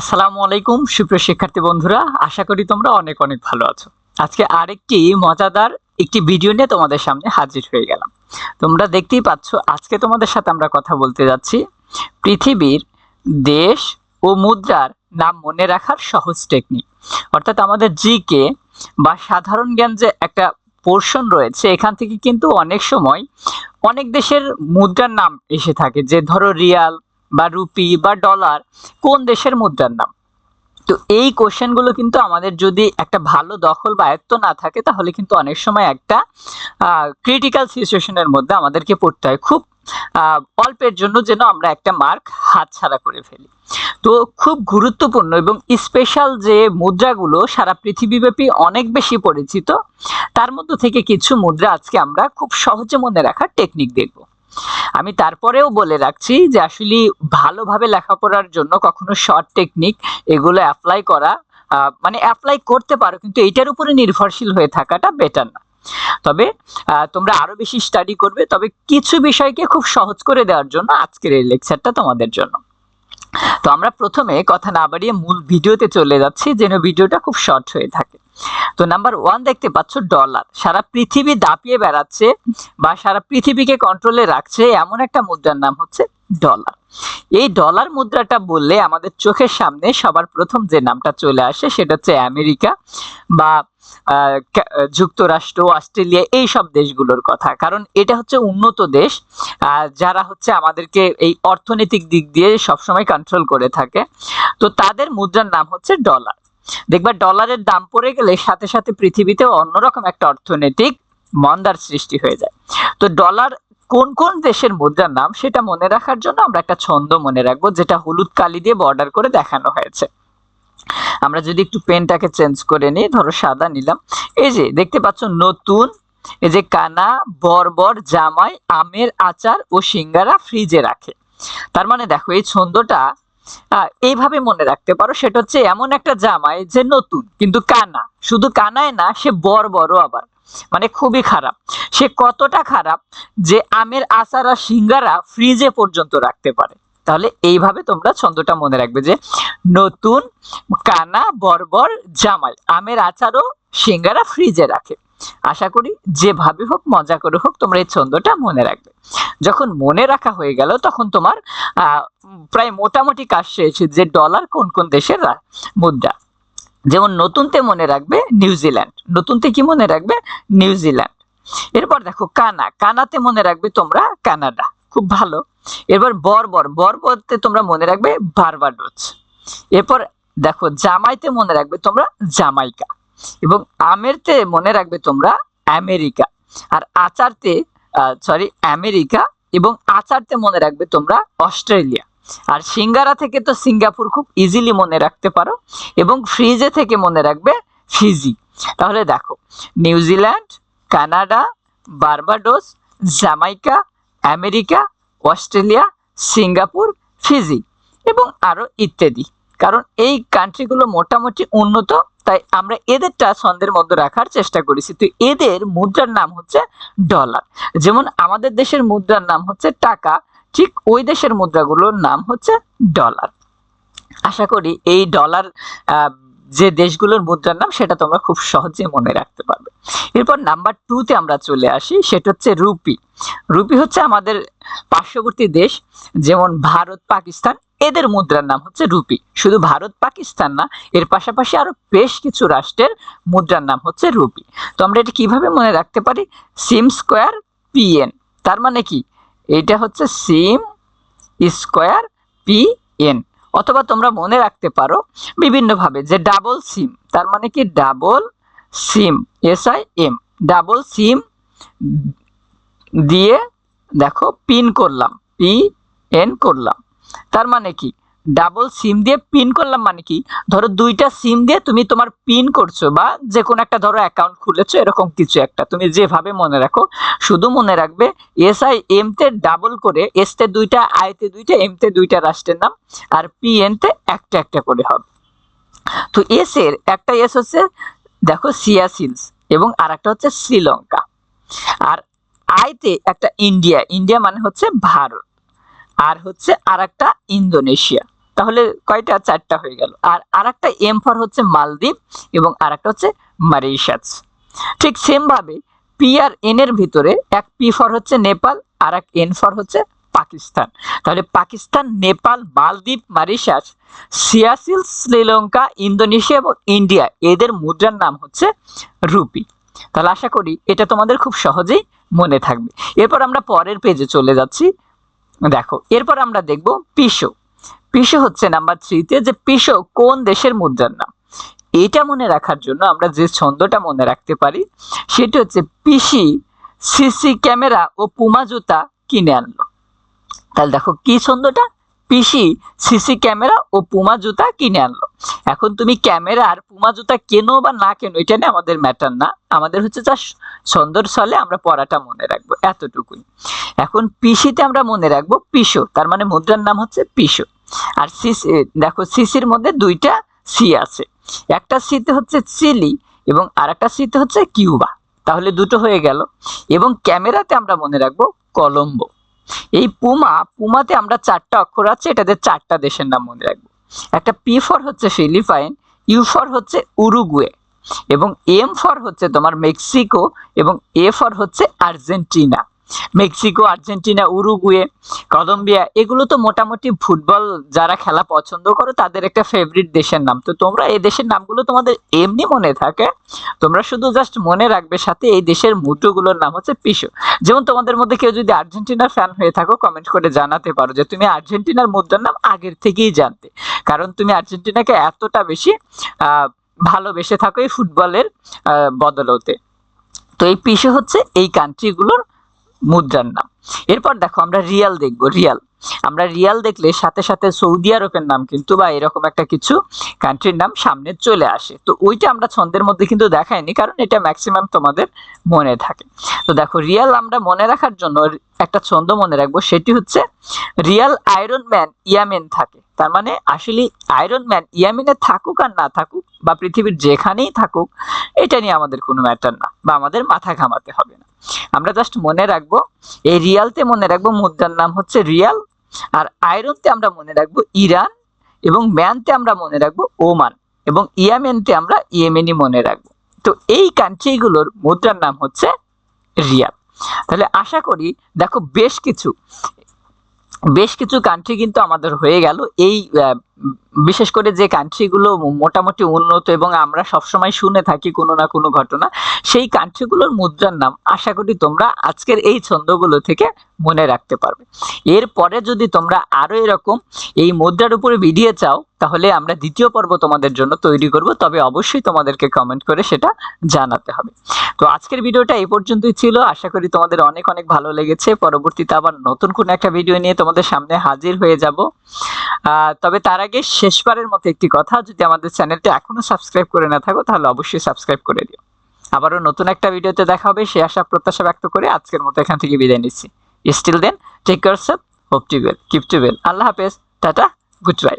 আসসালামু আলাইকুম, সুপ্রিয় শিক্ষার্থী বন্ধুরা। আশা করি তোমরা অনেক অনেক ভালো আছো। আজকে আরেকটি মজাদার একটি ভিডিও নিয়ে তোমাদের সামনে হাজির হয়ে গেলাম। তোমরা দেখতেই পাচ্ছ, আজকে তোমাদের সাথে আমরা কথা বলতে যাচ্ছি পৃথিবীর দেশ ও মুদ্রার নাম মনে রাখার সহজ টেকনিক অর্থাৎ আমাদের জিকে বা সাধারণ জ্ঞান যে একটা পোর্শন রয়েছে, এখান থেকে কিন্তু অনেক সময় অনেক দেশের মুদ্রার নাম এসে থাকে। যে ধরো রিয়াল বা রুপি বা ডলার কোন দেশের মুদ্রার নাম? তো এই কোশ্চেনগুলো কিন্তু আমাদের যদি একটা ভালো দখল বা আয়ত্ত না থাকে, তাহলে কিন্তু অনেক সময় একটা ক্রিটিক্যাল সিচুয়েশনের মধ্যে আমাদেরকে পড়তে হয়। খুব অল্পের জন্য যেন আমরা একটা মার্ক হাতছাড়া করে ফেলি। তো খুব গুরুত্বপূর্ণ এবং স্পেশাল যে মুদ্রাগুলো সারা পৃথিবীব্যাপী অনেক বেশি পরিচিত, তার মধ্যে থেকে কিছু মুদ্রা আজকে আমরা খুব সহজে মনে রাখার টেকনিক দেখব। আমি তারপরেও বলে রাখছি যে আসলে ভালোভাবে লেখাপড়ার জন্য কখনো শর্ট টেকনিক এগুলো অ্যাপ্লাই করা মানে অ্যাপ্লাই করতে পারো কিন্তু এটার উপরে নির্ভরশীল হয়ে থাকাটা বেটার না। তবে তোমরা আরও বেশি স্টাডি করবে, তবে কিছু বিষয়কে খুব সহজ করে দেওয়ার জন্য আজকের এই লেকচারটা তোমাদের জন্য। তো আমরা প্রথমে কথা না বাড়িয়ে মূল ভিডিওতে চলে যাচ্ছি, যেন ভিডিওটা খুব শর্ট হয়ে থাকে। তো নাম্বার ওয়ান দেখতে পাচ্ছ ডলার সারা পৃথিবী দাপিয়ে বেড়াচ্ছে বা সারা পৃথিবীকে কন্ট্রোলে রাখছে এমন একটা মুদ্রার নাম হচ্ছে ডলার এই ডলার মুদ্রাটা বললে আমাদের চোখের সামনে সবার প্রথম যে নামটা চলে আসে সেটা হচ্ছে আমেরিকা বা যুক্তরাষ্ট্র, অস্ট্রেলিয়া এই সব দেশগুলোর কথা। কারণ এটা হচ্ছে উন্নত দেশ যারা হচ্ছে আমাদেরকে এই অর্থনৈতিক দিক দিয়ে সবসময় কন্ট্রোল করে থাকে। তো তাদের মুদ্রার নাম হচ্ছে ডলার দেখবা ডলারের দাম পড়ে গেলে সাথে সাথে পৃথিবীতে অন্যরকম একটা অর্থনৈতিক মন্দার সৃষ্টি হয়ে যায়। তো ডলার কোন কোন দেশের মুদ্রার নাম সেটা মনে রাখার জন্য আমরা একটা ছন্দ মনে রাখব, যেটা হলুদ কালি দিয়ে বর্ডার করে দেখানো হয়েছে। আমরা যদি একটু পেনটাকে চেঞ্জ করে নিই, ধরো সাদা নিলাম। এই যে, দেখতে পাচ্ছ নতুন, এই যে কানা, বর্বর, জামাই, আমের আচার ও সিঙ্গারা ফ্রিজে রাখে। তার মানে দেখো, এই ছন্দটা এইভাবে মনে রাখতে পারো, সেটা হচ্ছে এমন একটা জামাই যে নতুন, কিন্তু কানা। শুধু কানায় না, সে বর্বরও আবার। মানে খুবই খারাপ। সে কতটা খারাপ যে আমের আচার আর সিঙ্গারা ফ্রিজে পর্যন্ত রাখতে পারে। তাহলে এইভাবে তোমরা ছন্দটা মনে রাখবে যে নতুন কানা, বর্বর, জামাই আমের আচারও সিঙ্গারা ফ্রিজে রাখে। আশা করি যেভাবে হোক, মজা করে হোক, তোমরা এই ছন্দটা মনে রাখবে। যখন মনে রাখা হয়ে গেল, তখন তোমার প্রায় মোটামুটি কাজ শেষ যে ডলার কোন কোন দেশের মুদ্রা। যেমন নতুনতে মনে রাখবে নিউজিল্যান্ড নতুনতে কি মনে রাখবে? নিউজিল্যান্ড এরপর দেখো কানা, কানাতে মনে রাখবে তোমরা কানাডা। খুব ভালো। এরপর বর্বর, বর্বরতে তোমরা মনে রাখবে বারবাডোস এরপর দেখো, জামাইতে মনে রাখবে তোমরা জামাইকা এবং আমেরতে মনে রাখবে তোমরা আমেরিকা। আর আচারতে সরি আমেরিকা এবং আচারতে মনে রাখবে তোমরা অস্ট্রেলিয়া। আর সিঙ্গারা থেকে তো সিঙ্গাপুর খুব ইজিলি মনে রাখতে পারো এবং ফ্রিজে থেকে মনে রাখবে ফিজি। তাহলে দেখো, New Zealand, Canada, Barbados, Jamaica America, Australia, Singapore, Fiji এবং আরও ইত্যাদি। কারণ এই কান্ট্রিগুলো মোটামুটি উন্নত, তাই আমরা এদেরটা ছন্দের মধ্যে রাখার চেষ্টা করেছি। তো এদের মুদ্রার নাম হচ্ছে ডলার। যেমন আমাদের দেশের মুদ্রার নাম হচ্ছে টাকা, ঠিক ওই দেশের মুদ্রাগুলোর নাম হচ্ছে ডলার। আশা করি এই ডলার যে দেশগুলোর মুদ্রার নাম সেটা তোমরা খুব সহজে মনে রাখতে পারবে। এরপর নাম্বার টুতে আমরা চলে আসি, সেটা হচ্ছে রুপি। রুপি হচ্ছে আমাদের পার্শ্ববর্তী দেশ, যেমন ভারত, পাকিস্তান, এদের মুদ্রার নাম হচ্ছে রুপি। শুধু ভারত, পাকিস্তান না, এর পাশাপাশি আরও বেশ কিছু রাষ্ট্রের মুদ্রার নাম হচ্ছে রুপি। তো আমরা এটা কীভাবে মনে রাখতে পারি? সিম স্কোয়ার পিএন তার মানে কি? এটা হচ্ছে সিম স্কোয়ার পি এন অথবা তোমরা মনে রাখতে পারো বিভিন্নভাবে যে ডাবল সিম তার মানে কি double SIM S I M double SIM দিয়ে দেখো পিন করলাম পি এন করলাম, তার মানে কি? ডাবল সিম দিয়ে পিন করলাম মানে কি? ধরো দুইটা সিম দিয়ে তুমি তোমার পিন করছ বা যে কোনো একটা ধরো অ্যাকাউন্ট খুলেছো, এরকম কিছু একটা। তুমি যেভাবে মনে রাখো, শুধু মনে রাখবে এস আই এম তে ডাবল করে এস তে দুইটা আই তে দুইটা এম তে দুইটা রাষ্ট্রের নাম আর পি এন তে একটা একটা করে হবে। তো এস এর একটা এস হচ্ছে, দেখো সিয়াসিলস এবং আর একটা হচ্ছে শ্রীলঙ্কা আর আইতে একটা ইন্ডিয়া ইন্ডিয়া মানে হচ্ছে ভারত। আর হচ্ছে আর একটা ইন্দোনেশিয়া তাহলে কয়টা? চারটা হয়ে গেল। আর আরেকটা এম ফর হচ্ছে মালদ্বীপ এবং আরেকটা হচ্ছে মারিশাস। ঠিক সেম ভাবে পি আর এন এর ভিতরে এক পি ফর হচ্ছে নেপাল আর এক এন ফর হচ্ছে পাকিস্তান। তাহলে Pakistan, Nepal, Maldives, Mauritius Seychelles Sri Lanka, Indonesia এবং ইন্ডিয়া এদের মুদ্রার নাম হচ্ছে রুপি। তাহলে আশা করি এটা তোমাদের খুব সহজেই মনে থাকবে। এরপর আমরা পরের পেজে চলে যাচ্ছি। দেখো, এরপর আমরা দেখব পিসো। পিসো হচ্ছে নাম্বার থ্রিতে যে পিসো কোন দেশের মুদ্রার নাম? এটা মনে রাখার জন্য আমরা যে ছন্দটা মনে রাখতে পারি, সেটা হচ্ছে পিসি সিসি ক্যামেরা ও পুমা জুতা কিনে আনলো। তাহলে দেখো কি ছন্দটা? পিসি সিসি ক্যামেরা ও পুমা জুতা কিনে আনলো। এখন তুমি ক্যামেরা আর পুমা জুতা কেনো বা না কেনো, এটা নিয়ে আমাদের ম্যাটার না। আমাদের হচ্ছে যা সুন্দর ছলে আমরা পড়াটা মনে রাখব, এতটুকুই। এখন পিসিতে আমরা মনে রাখব পিসো, তার মানে মুদ্রার নাম হচ্ছে পিসো। আর সিসি দেখো সিসির মধ্যে দুইটা সি আছে। একটা সিতে হচ্ছে চিলি এবং আর একটা সিতে হচ্ছে কিউবা। তাহলে দুটো হয়ে গেল। এবং ক্যামেরাতে আমরা মনে রাখব কলম্বো। এই পুমা, পুমাতে আমরা চারটা অক্ষর আছে, এটাতে চারটা দেশের নাম মনে রাখব। একটা পি ফর হচ্ছে ফিলিপাইন, ইউ ফর হচ্ছে উরুগুয়ে, এবং এম ফর হচ্ছে তোমার মেক্সিকো, এবং এ ফর হচ্ছে Argentina. Mexico, Argentina, Uruguay, Colombia, এগুলো তো মোটামুটি ফুটবল যারা খেলা পছন্দ করো তাদের একটা ফেভারিট দেশের নাম। তো তোমরা এই দেশের নামগুলো তোমাদের এমনি মনে থাকে, তোমরা শুধু জাস্ট মনে রাখবে সাথে এই দেশের মুদ্রাগুলোর নাম হচ্ছে পিসো যেমন তোমাদের মধ্যে কেউ যদি আর্জেন্টিনার ফ্যান হয়ে থাকো কমেন্ট করে জানাতে পারো যে তুমি আর্জেন্টিনার মুদ্রার নাম আগের থেকেই জানতে। কারণ তুমি আর্জেন্টিনাকে এতটা বেশি ভালোবেসে থাকো এই ফুটবলের বদলতে। তো এই পিসো হচ্ছে এই কান্ট্রিগুলোর মুদ্রার নাম। এরপর দেখো আমরা রিয়াল দেখব, রিয়াল। আমরা রিয়াল দেখলে সাথে সাথে সৌদি আরবের নাম কিন্তু বা এরকম একটা কিছু কান্ট্রির নাম সামনে চলে আসে। তো ওইটা আমরা ছন্দের মধ্যে কিন্তু দেখাইনি, কারণ এটা ম্যাক্সিমাম তোমাদের মনে থাকে। তো দেখো রিয়াল আমরা মনে রাখার জন্য একটা ছন্দ মনে রাখব, সেটি হচ্ছে রিয়াল আয়রন ম্যান ইয়ামেন থাকে। তার মানে আসলে আয়রন ম্যান ইয়ামেনে থাকুক আর না থাকুক, বা পৃথিবীর যেখানেই থাকুক, এটা নিয়ে আমাদের কোনো ম্যাটার না, বা আমাদের মাথা ঘামাতে হবে না। আমরা জাস্ট মনে রাখব, এই রিয়ালতে মনে রাখব মুদ্রার নাম হচ্ছে রিয়াল, আর আয়রনতে আমরা মনে রাখব ইরান, এবং ম্যানতে আমরা মনে রাখব ওমান, এবং ইয়ামেনতে আমরা ইয়েমেনি মনে রাখব। তো এই কান্ট্রিগুলোর মুদ্রার নাম হচ্ছে রিয়াল। তাহলে আশা করি, দেখো বেশ কিছু বেশ কিছু কান্ট্রি কিন্তু আমাদের হয়ে গেল। এই বিশেষ করে যে কান্ট্রিগুলো মোটামুটি উন্নত এবং আমরা সবসময় শুনে থাকি কোনো না কোনো ঘটনা, সেই কান্ট্রিগুলোর মুদ্রার নাম আশা করি তোমরা আজকের এই ছন্দগুলো থেকে মনে রাখতে পারবে। এরপরে যদি তোমরা আরও এরকম এই মুদ্রার উপরে ভিডিও চাও, তাহলে আমরা দ্বিতীয় পর্ব তোমাদের জন্য তৈরি করব, তবে অবশ্যই তোমাদেরকে কমেন্ট করে সেটা জানাতে হবে। তো আজকের ভিডিওটা এই পর্যন্তই ছিল, আশা করি তোমাদের অনেক অনেক ভালো লেগেছে, পরবর্তীতে আবার নতুন কোনো একটা ভিডিও নিয়ে তোমাদের সামনে হাজির হয়ে যাব। তবে তার আগে শেষবারের মতো একটি কথা, যদি আমাদের চ্যানেলটা এখনও সাবস্ক্রাইব করে না থাকো, তাহলে অবশ্যই সাবস্ক্রাইব করে দিও। আবারও নতুন একটা ভিডিওতে দেখা হবে সে আশা, প্রত্যাশা ব্যক্ত করে আজকের মতো এখান থেকে বিদায় নিচ্ছি। Still then take care self hope to well keep to well আল্লাহ হাফেজ, টাটা গুড বাই